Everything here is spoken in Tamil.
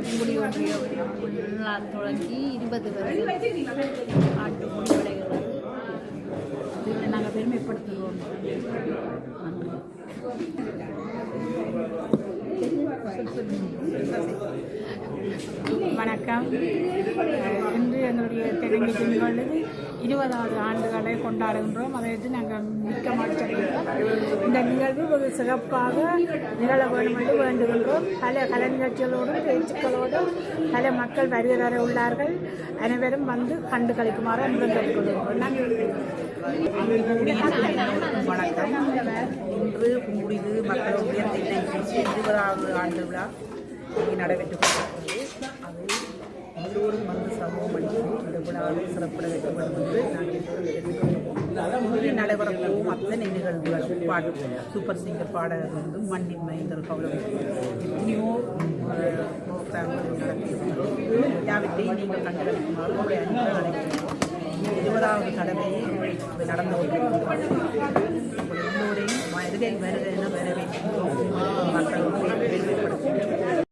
எங்கள் குடி ஒன்றியம் நாள் தொடங்கி இருபது வருடம் ஆண்டு முடிவடைகிறது இதில் நாங்கள் பெருமைப்படுத்துகிறோம் வணக்கம். இன்று எங்களுடைய தெலுங்கு நிகழ்வு இருபதாவது ஆண்டுகளை கொண்டாடுகின்றோம். அதை வச்சு நாங்கள் மிக்க மாற்றம் இந்த நிகழ்வு வெகு சிறப்பாக நிகழ வேண்டும் என்று வேண்டுகின்றோம். பல கலை நிகழ்ச்சிகளோடும் பேச்சுக்களோடும் பல மக்கள் வருகை தர உள்ளார்கள். அனைவரும் வந்து கண்டு கழிக்குமாறு அன்புடன் கேட்டுக்கொள்கிறோம். வணக்கம் இன்று புங்குடிது மக்கள் உயர்ந்த இருபதாவது ஆண்டு விழா இங்கே நடைபெற்றுக் கொண்டிருக்கிறது. அது எல்லோரும் வந்து சமூகம் அளித்து இந்த விழாவில் சிறப்பிட வேண்டும் என்று நாங்கள் எல்லோரும் அத்தனை நிகழ்வுகள். பாடு சூப்பர் சிங்கர் பாடகர் வந்து மண்ணின் மைந்தர் கௌரவம் எத்தனையோ ப்ரோக்ராம்கள் நடத்தியிருக்கிறோம் யாவற்றையும் நீங்கள் கண்டுகளிக்குமாறு உங்களுடைய அன்பு அழைக்கிறோம். இருபதாவது தடவையே நடந்து எல்லோரையும் வருகை வருகை என வரவேற்கிறோம் மக்கள்